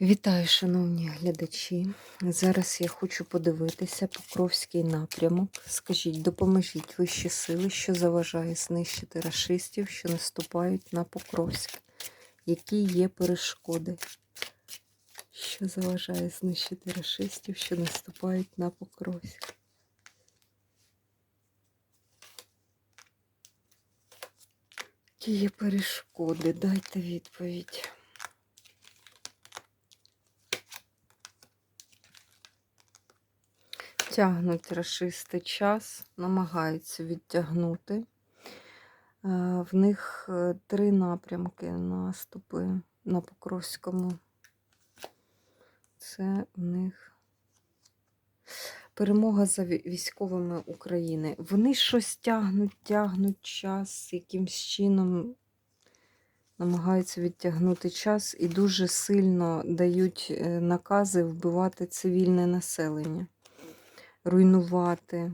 Вітаю, шановні глядачі. Зараз я хочу подивитися Покровський напрямок. Скажіть, допоможіть вищі сили, що заважає знищити рашистів, що наступають на Покровськ. Які є перешкоди? Що заважає знищити рашистів, що наступають на Покровськ? Які є перешкоди? Дайте відповідь. Тягнуть рашисти час, намагаються відтягнути. Е, В них е, три напрямки наступи на Покровському. Це в них перемога за військовими України. Вони щось тягнуть, тягнуть час, якимсь чином намагаються відтягнути час і дуже сильно дають е, накази вбивати цивільне населення руйнувати,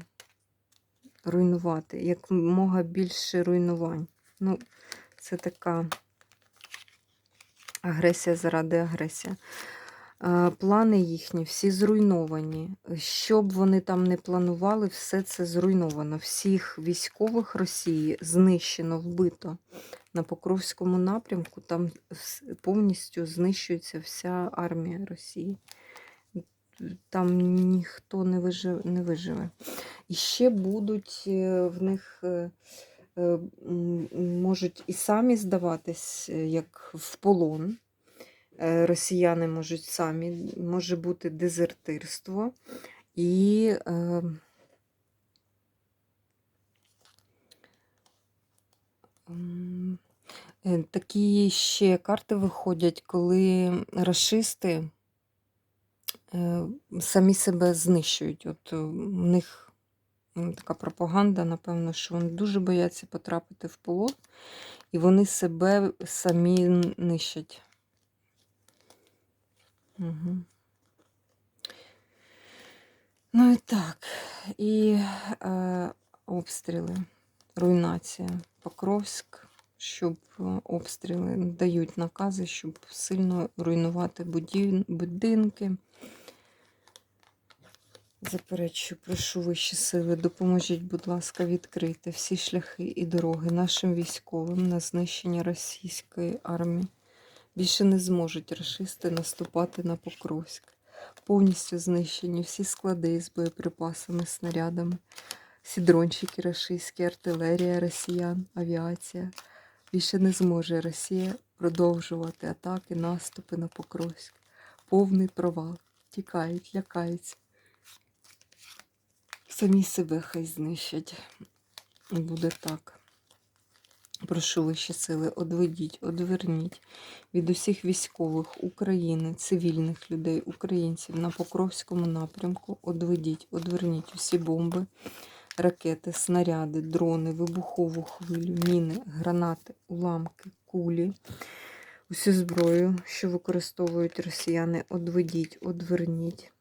руйнувати, як мога більше руйнувань. Ну, це така агресія заради агресії. Е, Плани їхні всі зруйновані. Що б вони там не планували, все це зруйновано. Всіх військових Росії знищено, вбито. На Покровському напрямку там повністю знищується вся армія Росії там ніхто не виживе. Не виживе. І ще будуть е, в них е, е, можуть і самі здаватись, як в полон. Росіяни можуть самі, може бути дезертирство. І е, е, такі ще карти виходять, коли расисти самі себе знищують. От е, в них така пропаганда, напевно, що вони дуже бояться потрапити в полон, і вони себе самі нищать. Угу. Ну і так, і е, обстріли, руйнація. Покровськ, щоб е, обстріли дають накази, щоб сильно руйнувати будинки. Заперечую, прошу вищі сили, допоможіть, будь ласка, відкрити всі шляхи і дороги нашим військовим на знищення російської армії. Більше не зможуть рашисти наступати на Покровськ. Повністю знищені всі склади з боєприпасами, снарядами, всі дрончики рашистські, артилерія росіян, авіація. Більше не зможе Росія продовжувати атаки, наступи на Покровськ. Повний провал. Тікають, лякаються. Самі себе хай знищать. Буде так. Прошу вищі сили, одведіть, одверніть від усіх військових України, цивільних людей, українців на Покровському напрямку. Одведіть, одверніть усі бомби, ракети, снаряди, дрони, вибухову хвилю, міни, гранати, уламки, кулі. Усю зброю, що використовують росіяни, одведіть, одверніть.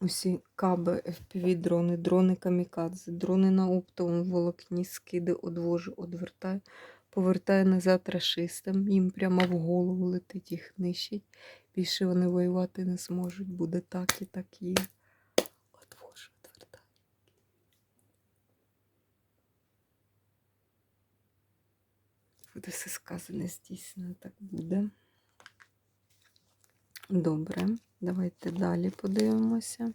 Усі каби, FPV дрони, дрони камікадзе, дрони на оптовому волокні, скиди одвожу, одвертаю, повертаю назад рашистам, їм прямо в голову летить, їх нищить. Більше вони воювати не зможуть. Буде так і так є. Буде все сказане, здійснено, так буде. Добре, давайте далі подивимося.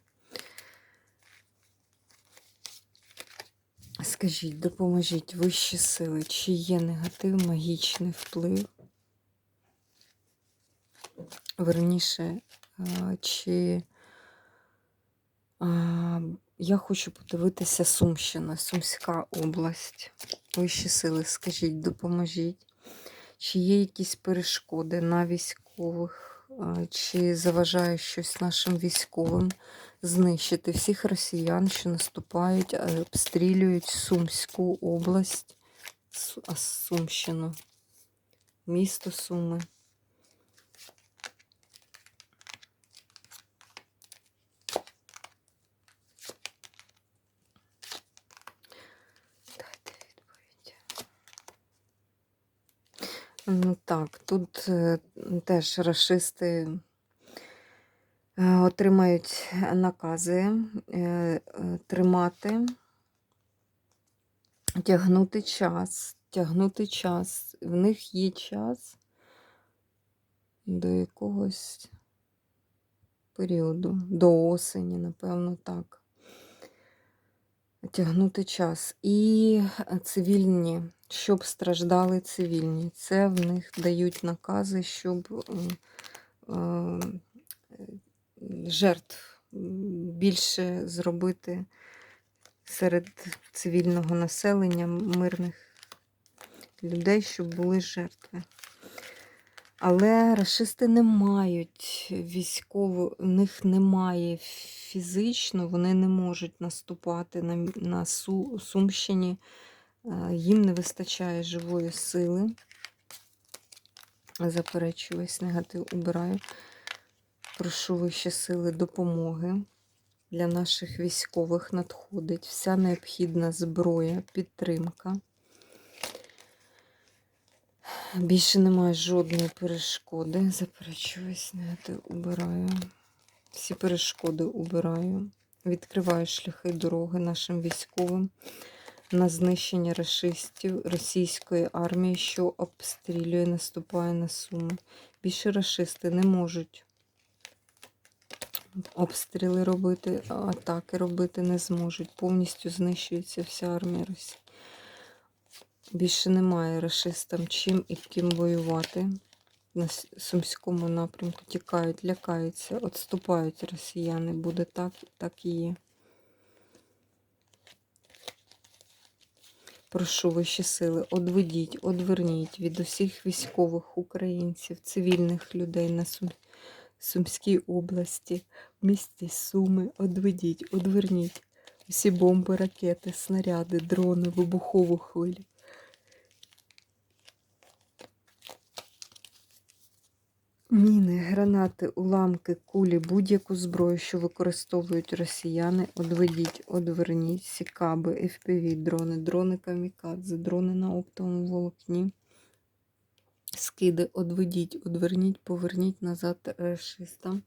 Скажіть, допоможіть вищі сили, чи є негатив, магічний вплив? Верніше, чи я хочу подивитися Сумщина, Сумська область. Вищі сили, скажіть, допоможіть. Чи є якісь перешкоди на військових, чи заважає щось нашим військовим знищити всіх росіян, що наступають, обстрілюють Сумську область, Сумщину, місто Суми. Так, тут е, теж расисти е, отримають накази е, тримати, тягнути час, тягнути час. В них є час до якогось періоду, до осені, напевно, так. Тягнути час. І цивільні, щоб страждали цивільні. Це в них дають накази, щоб е, е, жертв більше зробити серед цивільного населення, мирних людей, щоб були жертви. Але расисти не мають військово, в них немає фізично, вони не можуть наступати на, на Су, Сумщині. Е, Їм не вистачає живої сили. Заперечую весь негатив, убираю. Прошу вище сили допомоги. Для наших військових надходить вся необхідна зброя, підтримка. Більше немає жодної перешкоди. Заперечую весь негатив, убираю. Всі перешкоди убираю. Відкриваю шляхи дороги нашим військовим на знищення рашистів російської армії, що обстрілює, наступає на Суми. Більше рашисти не можуть обстріли робити, атаки робити не зможуть. Повністю знищується вся армія Росії. Більше немає рашистам чим і ким воювати. На Сумському напрямку тікають, лякаються, відступають росіяни. Буде так, так і є. Прошу вищі сили, одведіть, одверніть від усіх військових українців, цивільних людей на Сум... Сумській області, в місті Суми. Одведіть, одверніть усі бомби, ракети, снаряди, дрони, вибухову хвилю. Міни, гранати, уламки, кулі, будь-яку зброю, що використовують росіяни, одведіть, одверніть, сікаби, FPV, дрони, дрони камікадзе, дрони на оптовому волокні, скиди, одведіть, одверніть, поверніть назад решистам.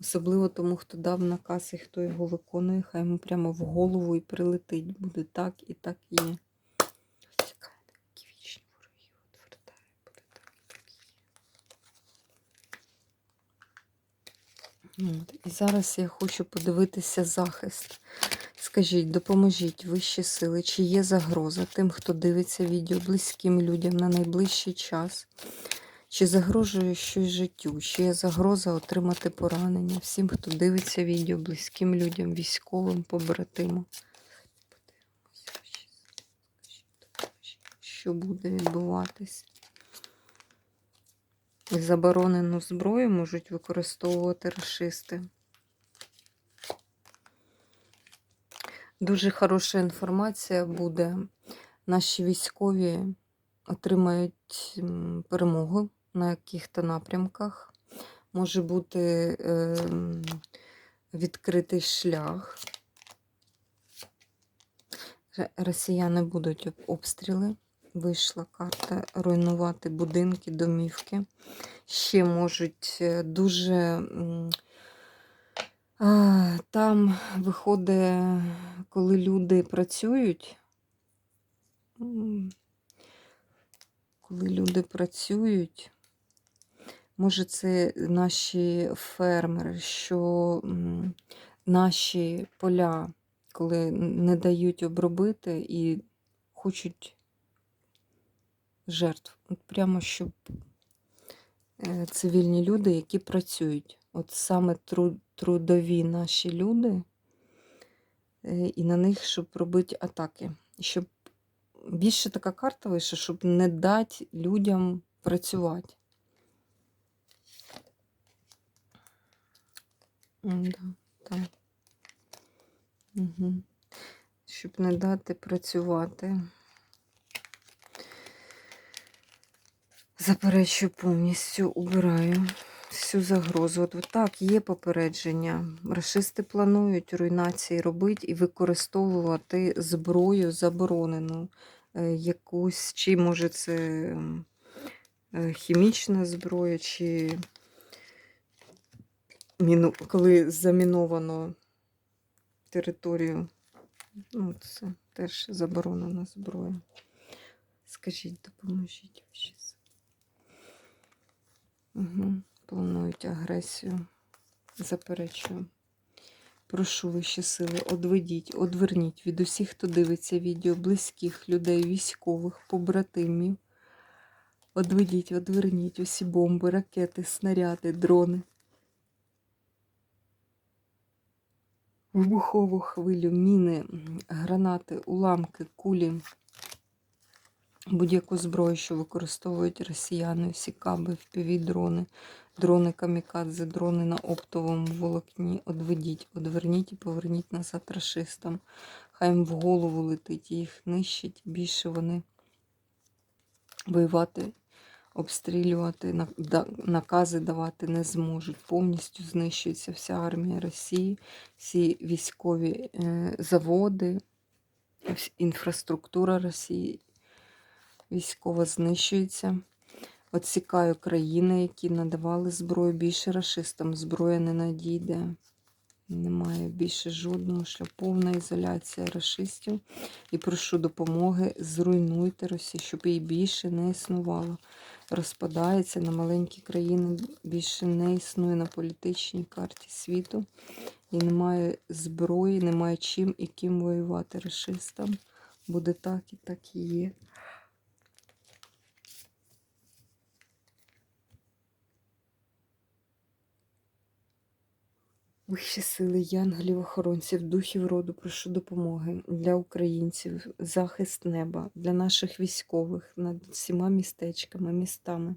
Особливо тому, хто дав наказ і хто його виконує, хай йому прямо в голову і прилетить. Буде так і так є. Чекай, такі вічні вороги відвертає, буде так і так і є. От. І зараз я хочу подивитися захист. Скажіть, допоможіть вищі сили, чи є загроза тим, хто дивиться відео близьким людям на найближчий час? Чи загрожує щось життю? Чи є загроза отримати поранення всім, хто дивиться відео близьким людям, військовим, побратимам? Що буде відбуватись? Заборонену зброю можуть використовувати расисти. Дуже хороша інформація буде. Наші військові отримають перемогу на яких-то напрямках. Може бути ем, відкритий шлях. Росіяни будуть обстріли. Вийшла карта руйнувати будинки, домівки. Ще можуть е, дуже. Там виходить, коли люди працюють, коли люди працюють, може, це наші фермери, що наші поля, коли не дають обробити і хочуть жертв. От прямо щоб е, цивільні люди, які працюють. От саме трудові наші люди, е, і на них, щоб робити атаки. Щоб більше така карта вийшла, щоб не дати людям працювати. М-да, так. Угу. Щоб не дати працювати. Заперечую повністю, убираю всю загрозу. От так, є попередження. Рашисти планують руйнації робити і використовувати зброю заборонену. Е, Якусь, чи може це е, хімічна зброя, чи коли заміновано територію. Ну, це теж заборонена зброя. Скажіть, допоможіть. Угу. Планують агресію. Заперечую. Прошу вищі сили, одведіть, одверніть від усіх, хто дивиться відео, близьких людей, військових, побратимів. Одведіть, одверніть усі бомби, ракети, снаряди, дрони. Вибухову хвилю, міни, гранати, уламки, кулі, будь-яку зброю, що використовують росіяни, всі каби, впівдрони, дрони камікадзе, дрони на оптовому волокні. Одведіть, одверніть і поверніть назад рашистам. Хай їм в голову летить, і їх нищить. Більше вони воювати, обстрілювати, накази давати не зможуть. Повністю знищується вся армія Росії, всі військові е, заводи, інфраструктура Росії військова знищується. Отсікаю країни, які надавали зброю. Більше рашистам зброя не надійде. Немає більше жодного шляху. Повна ізоляція рашистів. І прошу допомоги. Зруйнуйте Росію, щоб її більше не існувало. Розпадається на маленькі країни, більше не існує на політичній карті світу. І немає зброї, немає чим і ким воювати рашистам. Буде так і так і є. Вищі сили, янголів, охоронців, духів роду, прошу допомоги для українців, захист неба, для наших військових над всіма містечками, містами,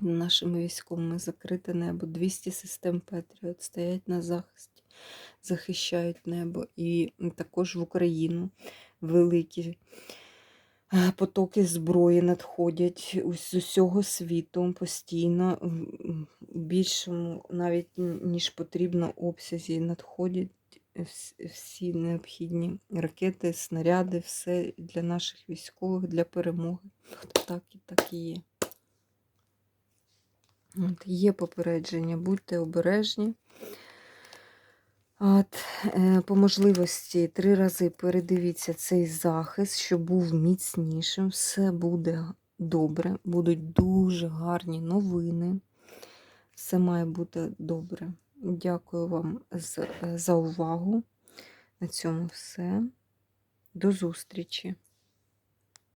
нашими військовими закрите небо. 200 систем Петріот стоять на захисті, захищають небо. І також в Україну великі потоки зброї надходять з усього світу постійно, в більшому, навіть ніж потрібно, обсязі надходять всі необхідні ракети, снаряди, все для наших військових, для перемоги. Так і так і є. От, є попередження, будьте обережні. От, е, по можливості три рази передивіться цей захист, щоб був міцнішим. Все буде добре, будуть дуже гарні новини. Все має бути добре. Дякую вам за, за увагу. На цьому все. До зустрічі!